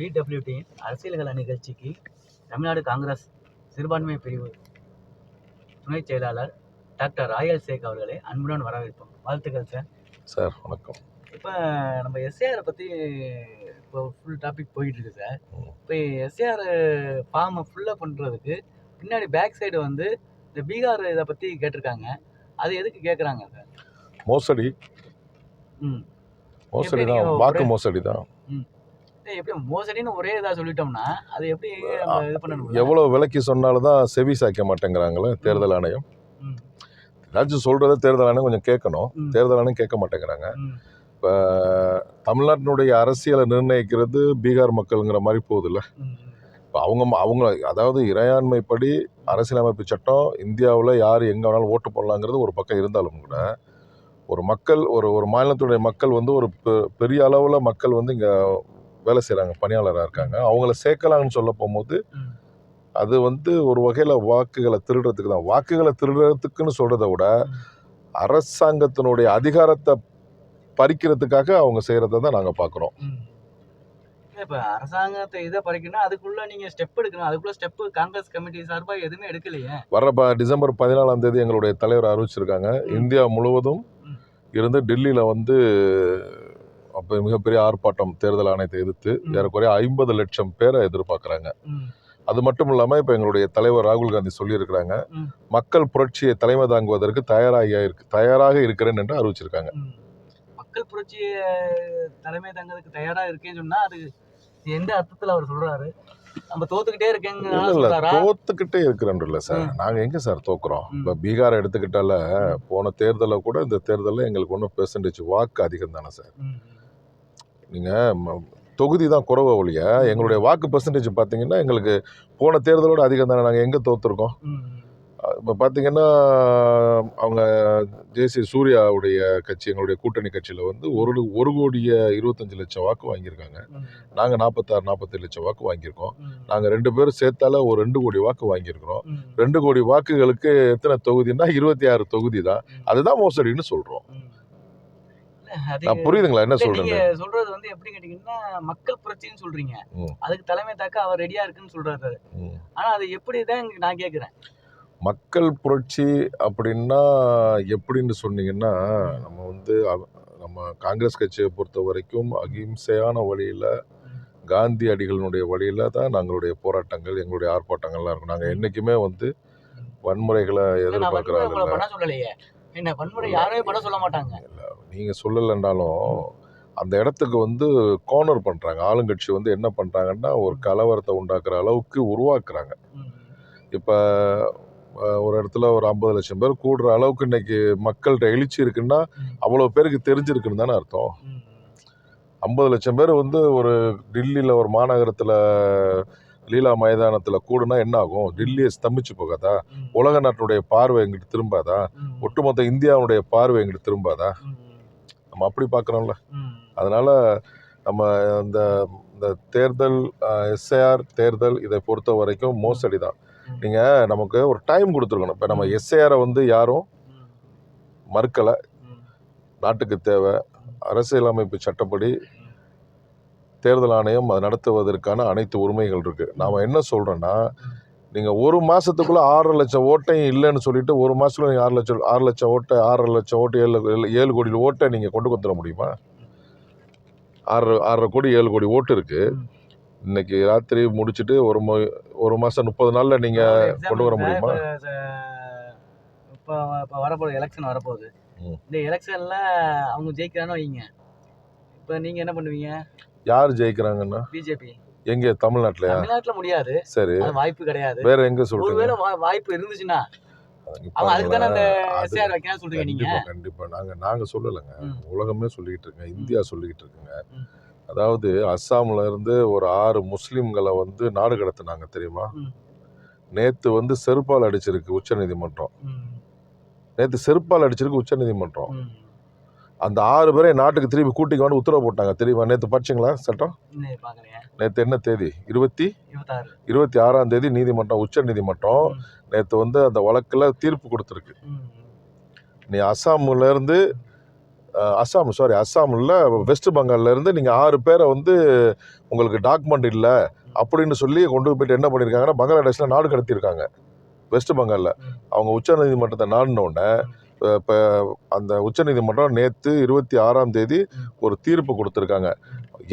PWD அரசியல்கள நிகழ்ச்சிக்கு தமிழ்நாடு காங்கிரஸ் சிறுபான்மை பிரிவு துணைச் செயலாளர் டாக்டர் ராயல் சேக் அவர்களை அன்புடன் வரவேற்போம். வாழ்த்துக்கள் சார். சார் வணக்கம். இப்போ நம்ம எஸ்ஏஆரை பற்றி இப்போ ஃபுல் டாபிக் போயிட்டு இருக்கு சார். இப்போ எஸ்ஏஆர் ஃபார்மை ஃபுல்லாக பண்ணுறதுக்கு பின்னாடி பேக் சைடு வந்து இந்த பீகார் இதை பற்றி கேட்டிருக்காங்க. அது எதுக்கு கேட்குறாங்க சார்? மோசடி. ம். மோசடி தான். வாக்கு மோசடி தான். ஏய், எப்படி மோசடின்னு ஒரே இதாக சொல்லிட்டோம்னா அது எப்படி நம்ம இது பண்ணணும் எவ்வளோ விலைக்கு சொன்னாலும் தான் செவி சாய்க்க மாட்டேங்கிறாங்களே தேர்தல் ஆணையம். ஏதாச்சும் சொல்கிறத தேர்தல் ஆணையம் கொஞ்சம் கேட்கணும். தேர்தல் ஆணையம் கேட்க மாட்டேங்கிறாங்க. இப்போ தமிழ்நாட்டினுடைய அரசியலை நிர்ணயிக்கிறது பீகார் மக்களுங்கிற மாதிரி போகுதுல்ல. இப்போ அவங்க அவங்க அதாவது இறையாண்மைப்படி அரசியலமைப்பு சட்டம் இந்தியாவில் யார் எங்கே வேணாலும் ஓட்டு போடலாங்கிறது ஒரு பக்கம் இருந்தாலும் கூட ஒரு மக்கள் ஒரு ஒரு மாநிலத்துடைய மக்கள் வந்து ஒரு பெரிய அளவில் மக்கள் வந்து இங்கே வேலை செய்கிறாங்க பணியாளராக இருக்காங்க அவங்கள சேர்க்கலாம்னு சொல்ல போகும்போது. அது வந்து ஒரு வகையில் வாக்குகளை திருடுறதுக்கு தான் வாக்குகளை திருடுறதுக்குன்னு சொல்கிறத விட. அரசாங்கத்தினுடைய அதிகாரத்தை பறிக்கிறதுக்காக அவங்க செய்கிறத தான் நாங்கள் பார்க்குறோம் இப்ப அரசாங்கத்தை இதை பறிக்கணும் அதுக்குள்ள நீங்க ஸ்டெப் எடுக்கணும் அதுக்குள்ள ஸ்டெப் காங்கிரஸ் கமிட்டி சார்பா எதுவுமே எடுக்கலையே வர்ற ப டிசம்பர் பதினாலாம் தேதி எங்களுடைய தலைவர் அறிவிச்சிருக்காங்க. இந்தியா முழுவதும். இருந்து டெல்லியில் வந்து அப்போ மிகப்பெரிய ஆர்ப்பாட்டம் தேர்தல் ஆணையத்தை எதிர்த்து. ஏறக்குறைய ஐம்பது லட்சம் பேரை எதிர்பார்க்குறாங்க. அது மட்டும் இல்லாமல் இப்போ எங்களுடைய தலைவர் ராகுல் காந்தி சொல்லியிருக்கிறாங்க. மக்கள் புரட்சியை தலைமை தாங்குவதற்கு தயாராக இருக்கு தயாராக இருக்கிறேன் என்று அறிவிச்சிருக்காங்க. மக்கள் புரட்சிய தலைமை தங்கிறதுக்கு தயாரா இருக்கேன்னு சொன்னா அது எந்த அர்த்தத்துல அவர் சொல்றாரு நம்ம தோத்துக்கிட்டே இருக்கேங்க தோத்துக்கிட்டே இருக்கிறோம் இல்ல சார் ம். நாங்க எங்க சார் தோக்குறோம். இப்ப பீகார் எடுத்துக்கிட்டால போன தேர்தலில் கூட இந்த தேர்தலில் எங்களுக்கு ஒன்றும் பெர்சன்டேஜ் வாக்கு அதிகம் தானே சார் ம். நீங்க ம- தொகுதி தான் குறவ ஒழிய எங்களுடைய வாக்கு பெர்சன்டேஜ் பார்த்தீங்கன்னா எங்களுக்கு போன தேர்தலோட அதிகம் தானே நாங்கள் எங்கே தோத்துருக்கோம் ம். இப்போ பார்த்தீங்கன்னா அவங்க ஜேசி சூர்யாவுடைய கட்சி எங்களுடைய கூட்டணி கட்சியில் வந்து ஒரு ஒரு கோடிய இருபத்தஞ்சு லட்சம் வாக்கு வாங்கியிருக்காங்க. நாங்கள் நாற்பத்தாறு நாற்பத்தேழு லட்சம் வாக்கு வாங்கியிருக்கோம். நாங்கள் ரெண்டு பேரும் சேர்த்தால ஒரு ரெண்டு கோடி வாக்கு வாங்கியிருக்கிறோம். ரெண்டு கோடி வாக்குகளுக்கு எத்தனை தொகுதின்னா இருபத்தி ஆறு தொகுதி தான். அதுதான் மோசடின்னு சொல்கிறோம் நான் புரியுதுங்களா? என்ன நீங்க சொல்றது வந்து எப்படி கேட்டீங்கன்னா மக்கள் புரட்சின்னு சொல்றீங்க. அதுக்கு தலைமை தாக்க அவர் ரெடியா இருக்குன்னு சொல்றாரு ஆனா அது எப்படிதான் நான் கேக்குறேன். மக்கள் புரட்சி அப்படின்னா எப்படின்னு சொன்னீங்கன்னா நம்ம வந்து நம்ம காங்கிரஸ் கட்சியை பொறுத்த வரைக்கும் அகிம்சையான வழியில் காந்தி அடிகளினுடைய வழியில் தான் நாங்களுடைய போராட்டங்கள் எங்களுடைய ஆர்ப்பாட்டங்கள்லாம் இருக்கும். நாங்கள் என்றைக்குமே வந்து வன்முறைகளை எதிர்பார்க்குறாங்க என்ன வன்முறை யாருமே பண்ண சொல்ல மாட்டாங்க நீங்கள் சொல்லலைன்னாலும் அந்த இடத்துக்கு வந்து கார்னர் பண்ணுறாங்க ஆளுங்கட்சி வந்து என்ன பண்ணுறாங்கன்னா ஒரு கலவரத்தை உண்டாக்குற அளவுக்கு உருவாக்குறாங்க. இப்போ ஒரு இடத்துல ஒரு ஐம்பது லட்சம் பேர் கூடுற அளவுக்கு இன்னைக்கு மக்கள்கிட்ட எழுச்சி இருக்குன்னா. அவ்வளோ பேருக்கு தெரிஞ்சிருக்குன்னு தானே அர்த்தம். ஐம்பது லட்சம் பேர் வந்து ஒரு டெல்லியில் ஒரு மாநகரத்தில் லீலா மைதானத்தில் கூடுனா என்ன ஆகும் டெல்லியை ஸ்தம்பிச்சு போகாதா. உலக நாட்டுடைய பார்வை எங்கிட்ட திரும்பாதா. ஒட்டுமொத்த இந்தியாவுடைய பார்வை எங்கிட்ட திரும்பாதா. நம்ம அப்படி பார்க்குறோம்ல. அதனால் நம்ம இந்த இந்த தேர்தல் எஸ்ஏஆர் தேர்தல் இதை பொறுத்த வரைக்கும் மோசடி தான். நீங்கள் நமக்கு ஒரு டைம் கொடுத்துருக்கணும் இப்போ நம்ம எஸ்ஏஆரை வந்து யாரும். மறுக்கலை. நாட்டுக்கு தேவை அரசியலமைப்பு சட்டப்படி தேர்தல் ஆணையம் அதை நடத்துவதற்கான அனைத்து உரிமைகள் இருக்கு. நாம என்ன சொல்றோம்னா நீங்க ஒரு மாசத்துக்குள்ள ஆறரை லட்சம் ஓட்டையும் இல்லைன்னு சொல்லிட்டு ஒரு மாசத்துல நீங்க ஆறு லட்சம் ஆறு லட்சம் ஓட்டை ஆறரை லட்சம் ஓட்டு ஏழு ஏழு- ஏழு கோடி ஓட்டை நீங்க கொண்டு வந்துட முடியுமா? ஆறு ஆறரை கோடி ஏழு கோடி ஓட்டு இருக்கு. ம். இன்னைக்கு ராத்திரி முடிச்சிட்டு ஒரு ஒரு மாசம் முப்பது நாள்ல நீங்க ஒரு example கொண்டு வர முடியுமா? இப்ப இப்ப வரப்போகுது எலெக்ஷன் வரப்போகுது. இந்த எலெக்ஷன்ல அவங்க ஜெயிக்கிறான்னு வைங்க. இப்ப நீங்க என்ன பண்ணுவீங்க? யார் ஜெயிக்கிறாங்கன்னா? பிஜேபி. எங்க? தமிழ்நாட்டுலயா? தமிழ்நாட்டுல முடியாது. சரி. வாய்ப்பு கிடையாது. வேற எங்க சொல்றீங்க? ஒருவேளை வாய்ப்பு இருந்துச்சுன்னா கண்டிப்பா நாங்க நாங்க சொல்லலைங்க. உலகமே சொல்லிக்கிட்டு இருக்குங்க இந்தியா சொல்லிக்கிட்டு இருக்குங்க. அதாவது அஸ்ஸாம்ல இருந்து ஒரு ஆறு முஸ்லிம்களை வந்து நாடு கடத்தினாங்க தெரியுமா. நேத்து வந்து செருப்பால் அடிச்சிருக்கு உச்சநீதிமன்றம். நேத்து செருப்பால் அடிச்சிருக்கு உச்சநீதிமன்றம். அந்த ஆறு பேரை நாட்டுக்கு திருப்பி கூட்டிக்கு வந்து உத்தரவு போட்டாங்க. தெரியுமா? நேத்து படிச்சீங்களா சட்டம்? நேத்து என்ன தேதி? இருபத்தி இருபத்தி ஆறாம் தேதி நீதிமன்றம் உச்ச நீதிமன்றம். நேத்து வந்து அந்த வழக்குல தீர்ப்பு கொடுத்துருக்கு. நீ அஸ்ஸாம்ல இருந்து அஹ், அஸ்ஸாம் சாரி அஸ்ஸாமில் வெஸ்ட் பெங்கால்ல இருந்து நீங்கள் ஆறு பேரை வந்து உங்களுக்கு டாக்குமெண்ட் இல்லை அப்படின்னு சொல்லி கொண்டு போயிட்டு என்ன பண்ணியிருக்காங்கன்னா பங்களாதேஷில் நாடு கடத்தியிருக்காங்க. வெஸ்ட் பெங்காலில். அவங்க உச்சநீதிமன்றத்தை நாடின உடனே இப்போ அந்த உச்சநீதிமன்றம் நேற்று இருபத்தி ஆறாம் தேதி ஒரு தீர்ப்பு கொடுத்துருக்காங்க.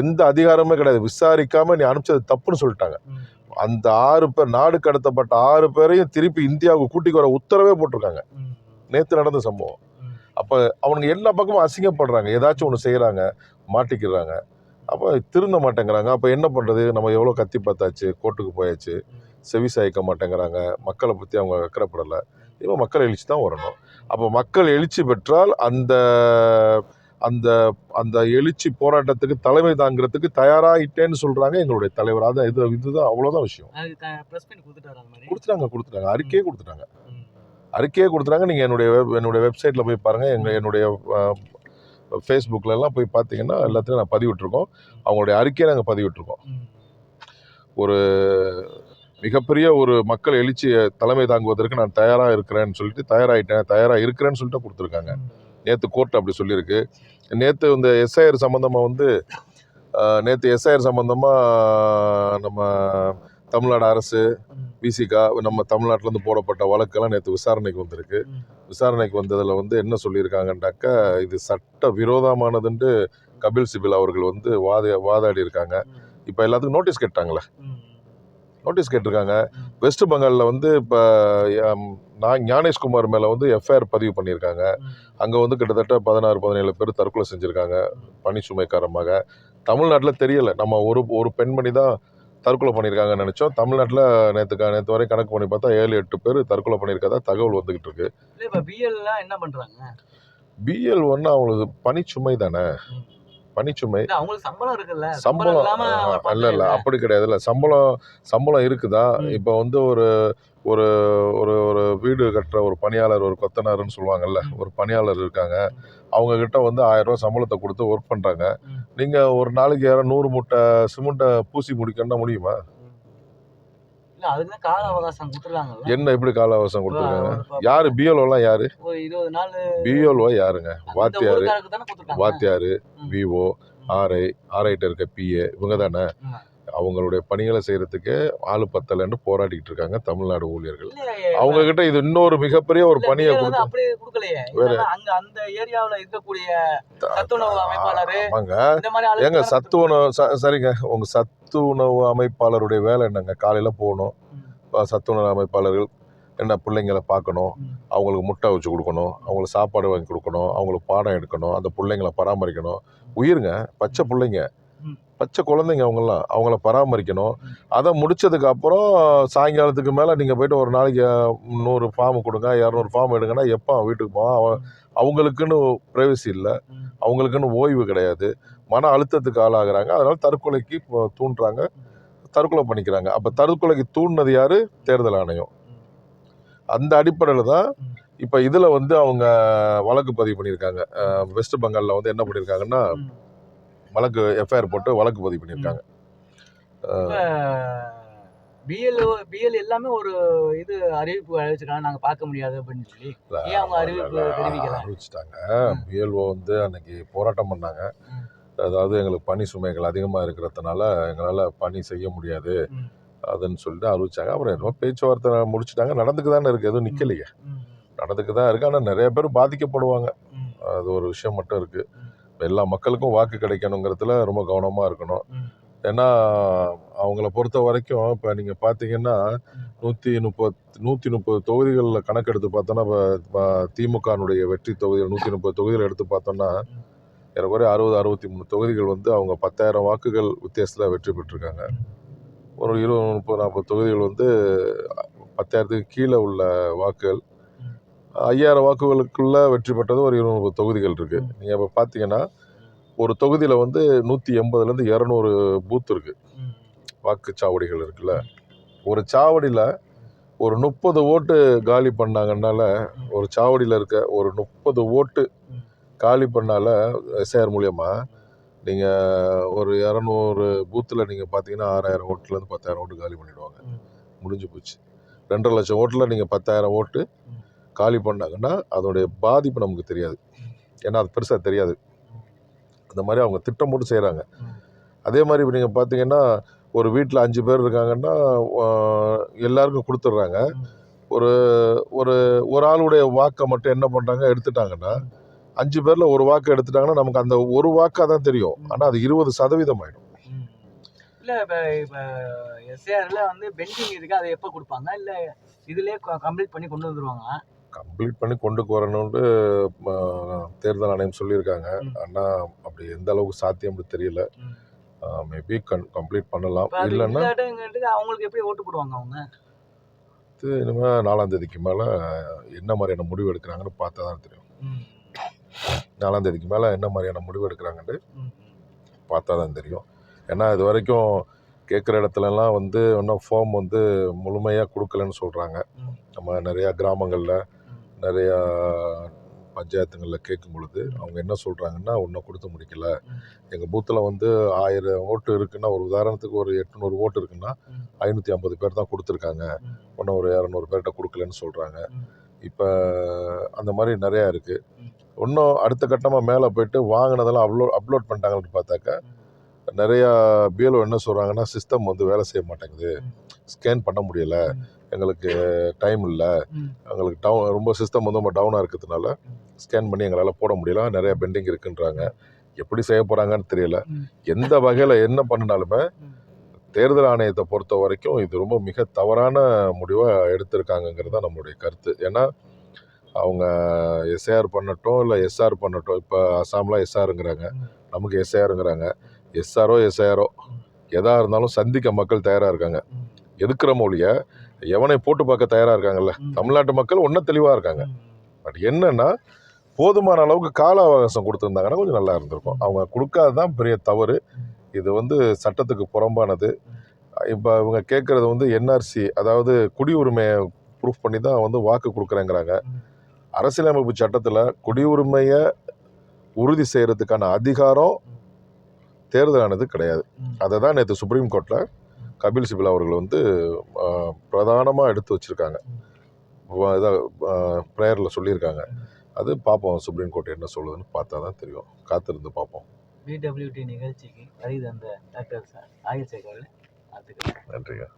எந்த அதிகாரமே கிடையாது. விசாரிக்காமல் நீ அனுப்பிச்சது தப்புன்னு சொல்லிட்டாங்க. அந்த ஆறு பேர் நாடு கடத்தப்பட்ட ஆறு பேரையும் திருப்பி இந்தியாவுக்கு கூட்டிக்கு வர உத்தரவே போட்டிருக்காங்க. நேற்று நடந்த சம்பவம். அப்போ அவனுங்க எல்லா பக்கமும் அசிங்கப்படுறாங்க. ஏதாச்சும் ஒன்று செய்கிறாங்க மாட்டிக்கிறாங்க. அப்போ திருந்த மாட்டேங்கிறாங்க. அப்போ என்ன பண்ணுறது நம்ம எவ்வளோ கத்தி பார்த்தாச்சு? கோர்ட்டுக்கு போயாச்சு. செவி சாய்க்க மாட்டேங்கிறாங்க. மக்களை பற்றி அவங்க அக்கறைப்படலை இப்போ மக்கள் எழுச்சி தான் வரணும். அப்போ மக்கள் எழுச்சி பெற்றால் அந்த அந்த அந்த எழுச்சி போராட்டத்துக்கு தலைமை தாங்கிறதுக்கு தயாராகிட்டேன்னு சொல்கிறாங்க எங்களுடைய தலைவர். அதான் இது இதுதான் அவ்வளோதான் விஷயம். கொடுத்துட்டாங்க கொடுத்துட்டாங்க. அறிக்கையே கொடுத்துட்டாங்க. அறிக்கையே கொடுத்துட்டாங்க. நீங்கள் என்னுடைய வெப் என்னுடைய வெப்சைட்டில் போய் பாருங்கள் எங்கள் என்னுடைய ஃபேஸ்புக்கில் எல்லாம் போய் பார்த்தீங்கன்னா எல்லாத்தையும் நான் பதிவிட்டிருக்கோம். அவங்களுடைய அறிக்கையை நாங்கள் பதிவிட்டிருக்கோம். ஒரு மிகப்பெரிய ஒரு மக்கள் எழுச்சியை தலைமை தாங்குவதற்கு நான் தயாராக இருக்கிறேன்னு சொல்லிட்டு தயாராகிட்டேன் தயாராக இருக்கிறேன்னு சொல்லிட்டு கொடுத்துருக்காங்க. நேற்று கோர்ட் அப்படி சொல்லியிருக்கு. நேற்று இந்த எஸ்ஐஆர் சம்மந்தமாக வந்து நேற்று எஸ்ஐஆர் சம்மந்தமாக நம்ம தமிழ்நாடு அரசு விசிகா நம்ம தமிழ்நாட்டிலேருந்து போடப்பட்ட வழக்கெல்லாம் நேற்று விசாரணைக்கு வந்திருக்கு. விசாரணைக்கு வந்ததில் வந்து என்ன சொல்லியிருக்காங்கன்னாக்கா இது சட்ட விரோதமானதுன்ட்டு கபில் சிபில் அவர்கள் வந்து வாத வாதாடி இருக்காங்க இப்போ எல்லாத்துக்கும் நோட்டீஸ் கேட்டாங்களே. நோட்டீஸ் கேட்டிருக்காங்க. வெஸ்ட் பெங்காலில் வந்து இப்போ நான் ஞானேஷ்குமார் மேலே வந்து எஃப்ஐஆர் பதிவு பண்ணியிருக்காங்க. அங்கே வந்து கிட்டத்தட்ட பதினாறு பதினேழு பேர் தற்கொலை செஞ்சுருக்காங்க பணிச்சுமை காரணமாக தமிழ்நாட்டில் தெரியலை நம்ம ஒரு ஒரு பெண்மணி தான் தற்கொலை பண்ணியிருக்காங்கன்னு நினச்சோம் தமிழ்நாட்டில் நேற்று நேற்று வரை கணக்கு பண்ணி பார்த்தா ஏழு எட்டு பேர் தற்கொலை பண்ணியிருக்கதா தகவல் வந்துகிட்டு இருக்கு இப்ப பிஎல்லாம் என்ன பண்றாங்க பிஎல் ஒன்று அவங்களுக்கு பணிச்சுமை தானே. பணிச்சுமை அவங்களுக்கு சம்பளம் இருக்குல்ல சம்பளம் இல்ல இல்ல. அப்படி கிடையாது இல்ல சம்பளம் சம்பளம் இருக்குதா. இப்போ வந்து ஒரு ஒரு ஒரு ஒரு வீடு கட்டுற ஒரு பணியாளர் ஒரு கொத்தனாருன்னு சொல்லுவாங்கல்ல. ஒரு பணியாளர் இருக்காங்க அவங்க கிட்ட வந்து ஆயிரம் ரூபாய் சம்பளத்தை கொடுத்து ஒர்க் பண்றாங்க. நீங்க ஒரு நாளைக்கு யாரும் நூறு மூட்டை சிமெண்ட்டை பூசி முடிக்கணும்னா முடியுமா அதுக்கு தான் கால அவகாசம் கொடுத்துருக்காங்கல்ல. என்ன எப்படி கால அவகாசம் கொடுத்துருக்காங்க? யாரு? பிஎல்ஓலாம் யாரு? இருபது நாள் பிஎல்ஓ யாருங்க? வாத்தியாரு. வாத்தியாரு. விஓ ஆர்ஐ ஆர்ஐட்ட இருக்க பிஏ இவங்க தானே. அவங்களுடைய பணிகளை செய்யறதுக்கு ஆளு பத்தலைன்னு போராடிட்டு இருக்காங்க தமிழ்நாடு ஊழியர்கள். இல்லையே, அவங்க கிட்ட இது இன்னொரு மிகப்பெரிய ஒரு பணியை கொடுத்து வேற. அந்த ஏரியாவுல இருக்கக்கூடிய சத்துணவு ஆமாங்க. ஏங்க சத்து உணவு சரிங்க. உங்க சத்து உணவு அமைப்பாளருடைய வேலை என்னங்க? காலையில போகணும். ம். அஹ் சத்து உணவு அமைப்பாளர்கள் என்ன பிள்ளைங்களை பார்க்கணும். அவங்களுக்கு முட்டை வச்சு கொடுக்கணும். அவங்களுக்கு சாப்பாடு வாங்கி கொடுக்கணும். அவங்களுக்கு பாடம் எடுக்கணும். அந்த பிள்ளைங்களை பராமரிக்கணும். உயிருங்க பச்சை பிள்ளைங்க. பச்சை குழந்தைங்க அவங்கெல்லாம் அவங்கள பராமரிக்கணும். அதை முடித்ததுக்கப்புறம் சாயங்காலத்துக்கு மேலே நீங்கள் போயிட்டு ஒரு நாளைக்கு நூறு ஃபார்ம் கொடுங்க இரநூறு ஃபார்ம் எடுங்கன்னா எப்போ அவன் வீட்டுக்கு போவான்? அவன் அவங்களுக்குன்னு ப்ரைவசி இல்லை. அவங்களுக்குன்னு ஓய்வு கிடையாது. மன அழுத்தத்துக்கு ஆளாகிறாங்க. அதனால் தற்கொலைக்கு இப்போ தூண்டுறாங்க. தற்கொலை பண்ணிக்கிறாங்க. அப்போ தற்கொலைக்கு தூண்டினது யார்? தேர்தல் ஆணையம். அந்த அடிப்படையில் தான் இப்போ இதில் வந்து அவங்க வழக்கு பதிவு பண்ணியிருக்காங்க. வெஸ்ட் பெங்காலில் வந்து என்ன பண்ணியிருக்காங்கன்னா வழக்கு எஃப்ஐஆர் போட்டு வழக்கு பதிவு பண்ணியிருக்காங்க இப்ப பிஎல் எல்லாமே ஒரு இது அறிவிப்பு அறிவிச்சிருக்காங்க நாங்க பார்க்க முடியாது அப்படின்னு சொல்லி ஏன் அவங்க அறிவிப்பு? அறிவிச்சிட்டாங்க. பிஎல்ஓ வந்து அன்னைக்கு போராட்டம் பண்ணாங்க. அதாவது எங்களுக்கு பணி சுமைகள் அதிகமாக இருக்கிறதுனால எங்களால் பணி செய்ய முடியாது. அதுன்னு சொல்லிட்டு அறிவிச்சாங்க அப்புறம் என்னமோ பேச்சுவார்த்தை முடிச்சிட்டாங்க நடந்துக்கு தானே இருக்குது எதுவும் நிற்கலையே. நடந்துக்கு தான் இருக்குது ஆனால் நிறைய பேர் பாதிக்கப்படுவாங்க. அது ஒரு விஷயம் மட்டும் இருக்குது. எல்லா மக்களுக்கும் வாக்கு கிடைக்கணுங்கிறதுல ரொம்ப கவனமாக இருக்கணும். ஏன்னா அவங்கள பொறுத்த வரைக்கும் இப்போ நீங்கள் பார்த்தீங்கன்னா. நூற்றி முப்பத் நூற்றி முப்பது தொகுதிகளில் கணக்கெடுத்து பார்த்தோன்னா இப்போ திமுகனுடைய வெற்றி தொகுதிகள் நூற்றி முப்பது தொகுதிகள் எடுத்து பார்த்தோன்னா. ஏறக்குறைய அறுபது அறுபத்தி மூணு தொகுதிகள் வந்து அவங்க பத்தாயிரம் வாக்குகள் வித்தியாசத்தில் வெற்றி பெற்றிருக்காங்க. ஒரு இருபது முப்பது நாற்பது தொகுதிகள் வந்து பத்தாயிரத்துக்கு கீழே உள்ள வாக்குகள். ஐயாயிரம் வாக்குகளுக்குள்ள வெற்றி பெற்றது ஒரு முப்பது தொகுதிகள் இருக்கு ம். நீங்கள் இப்போ பார்த்தீங்கன்னா ஒரு தொகுதியில் வந்து நூற்றி எண்பதுலேருந்து இரநூறு பூத் இருக்கு ம். வாக்குச்சாவடிகள் இருக்குல்ல ஒரு சாவடியில் ஒரு முப்பது ஓட்டு காலி பண்ணாங்கனால ஒரு சாவடியில் இருக்க ஒரு முப்பது ஓட்டு. காலி பண்ணால எஸ்ஐஆர் மூலியமா நீங்கள் ஒரு இரநூறு பூத்தில் நீங்கள் பார்த்தீங்கன்னா ஆறாயிரம் ஓட்டுலேருந்து பத்தாயிரம் ஓட்டு காலி பண்ணிடுவாங்க ம். முடிஞ்சு போச்சு ரெண்டரை லட்சம் ஓட்டில் நீங்கள் பத்தாயிரம் ஓட்டு. காலி பண்ணாங்கன்னா அதோடைய பாதிப்பு நமக்கு தெரியாது. ஏன்னா அது பெருசாக தெரியாது. அந்த மாதிரி அவங்க திட்டம் போட்டு செய்கிறாங்க அதே மாதிரி இப்போ நீங்கள் பார்த்தீங்கன்னா ஒரு வீட்டில் அஞ்சு பேர் இருக்காங்கன்னா எல்லாருக்கும் கொடுத்துட்றாங்க. ஒரு ஒரு ஒரு ஆளுடைய வாக்கை மட்டும் என்ன பண்ணுறாங்க எடுத்துட்டாங்கன்னா அஞ்சு பேரில் ஒரு வாக்கு எடுத்துட்டாங்கன்னா நமக்கு அந்த ஒரு வாக்காக தான் தெரியும். ஆனால் அது இருபது சதவீதம் ஆகிடும் இல்லை இப்போ இப்ப வந்து பெண்டிங் இருக்கு. அதை எப்போ கொடுப்பாங்க? இல்லை இதுலேயே கம்ப்ளீட் பண்ணி கொண்டு வந்துருவாங்க கம்ப்ளீட் பண்ணி கொண்டு வரணுன்ட்டு ம, தேர்தல் ஆணையம் சொல்லியிருக்காங்க. ஆனால் அப்படி எந்த அளவுக்கு சாத்தியம் தெரியல. மேபி கன் கம்ப்ளீட் பண்ணலாம் இல்லைன்னா அவங்களுக்கு எப்படி ஓட்டு போடுவாங்க அவங்க இது இனிமேல் நாலாம் தேதிக்கு மேலே என்ன மாதிரியான முடிவு எடுக்கிறாங்கன்னு பார்த்தா தான் தெரியும். நாலாம் தேதிக்கு மேலே என்ன மாதிரியான முடிவு எடுக்கிறாங்கன்னு ம். பார்த்தா தான் தெரியும் ஏன்னா இது வரைக்கும் கேட்குற இடத்துலலாம் வந்து இன்னும் ஃபார்ம் வந்து முழுமையாக கொடுக்கலன்னு சொல்கிறாங்க. நம்ம நிறையா கிராமங்களில். நிறையா பஞ்சாயத்துங்களில் கேட்கும் பொழுது அவங்க என்ன சொல்கிறாங்கன்னா ஒன்றும் கொடுத்து முடிக்கல. எங்கள் பூத்தில் வந்து ஆயிரம் ஓட்டு இருக்குன்னா ஒரு உதாரணத்துக்கு ஒரு எட்நூறு ஓட்டு இருக்குன்னா ஐநூற்றி ஐம்பது பேர் தான் கொடுத்துருக்காங்க. ஒன்றும் ஒரு இரநூறு பேர்கிட்ட கொடுக்கலன்னு சொல்கிறாங்க இப்போ அந்த மாதிரி நிறையா இருக்குது ஒன்றும் இன்னும் அடுத்த கட்டமாக மேலே போயிட்டு வாங்கினதெல்லாம் அப்லோ அப்லோட் பண்ணிட்டாங்கன்னு பார்த்தாக்கா நிறையா பிஎல்ஓ என்ன சொல்கிறாங்கன்னா சிஸ்டம் வந்து வேலை செய்ய மாட்டேங்குது. ஸ்கேன் பண்ண முடியலை. எங்களுக்கு டைம் இல்லை. எங்களுக்கு டவுன் ரொம்ப சிஸ்டம் வந்து ரொம்ப டவுனாக இருக்கிறதுனால. ஸ்கேன் பண்ணி எங்களால் போட முடியல நிறைய பெண்டிங் இருக்குன்றாங்க எப்படி செய்ய போகிறாங்கன்னு தெரியல. எந்த வகையில் என்ன பண்ணினாலுமே. தேர்தல் ஆணையத்தை பொறுத்த வரைக்கும் இது ரொம்ப மிக தவறான முடிவாக எடுத்திருக்காங்கங்கிறது தான் நம்மளுடைய கருத்து ஏன்னா அவங்க எஸ்ஏஆர் பண்ணட்டும் இல்லை எஸ்ஆர் பண்ணட்டும் இப்போ அசாம்லாம் எஸ்ஆருங்கிறாங்க. நமக்கு எஸ்ஏஆருங்கிறாங்க எஸ்ஆரோ எஸ்ஐஆரோ எதாக இருந்தாலும் சந்திக்க மக்கள் தயாராக இருக்காங்க. எதுக்குற மொழிய எவனை போட்டு பார்க்க தயாராக இருக்காங்கல்ல. தமிழ்நாட்டு மக்கள் ஒன்றும் தெளிவாக இருக்காங்க. பட் என்னன்னா போதுமான அளவுக்கு கால அவகாசம் கொடுத்துருந்தாங்கன்னா கொஞ்சம் நல்லா இருந்திருக்கும் அவங்க கொடுக்காது தான் பெரிய தவறு. இது வந்து சட்டத்துக்கு புறம்பானது இப்போ இவங்க கேட்குறது வந்து என்ஆர்சி அதாவது குடியுரிமையை ப்ரூஃப் பண்ணி தான் வந்து வாக்கு கொடுக்குறேங்கிறாங்க. அரசியலமைப்பு சட்டத்தில் குடியுரிமையை உறுதி செய்கிறதுக்கான அதிகாரம் தேர்தலானது கிடையாது. அதை தான் நேற்று சுப்ரீம் கோர்ட்டில் கபில் சிபில் அவர்கள் வந்து பிரதானமாக எடுத்து வச்சுருக்காங்க. இதாக ப்ரேயரில் சொல்லியிருக்காங்க. அது பார்ப்போம் சுப்ரீம் கோர்ட் என்ன சொல்லுதுன்னு பார்த்தா தான் தெரியும். காத்திருந்து பார்ப்போம் பிடபிள்யூடி நிகழ்ச்சிக்கு வருகை தந்த டாக்டர் சார் ஆயுள் சேகர் நன்றிங்க.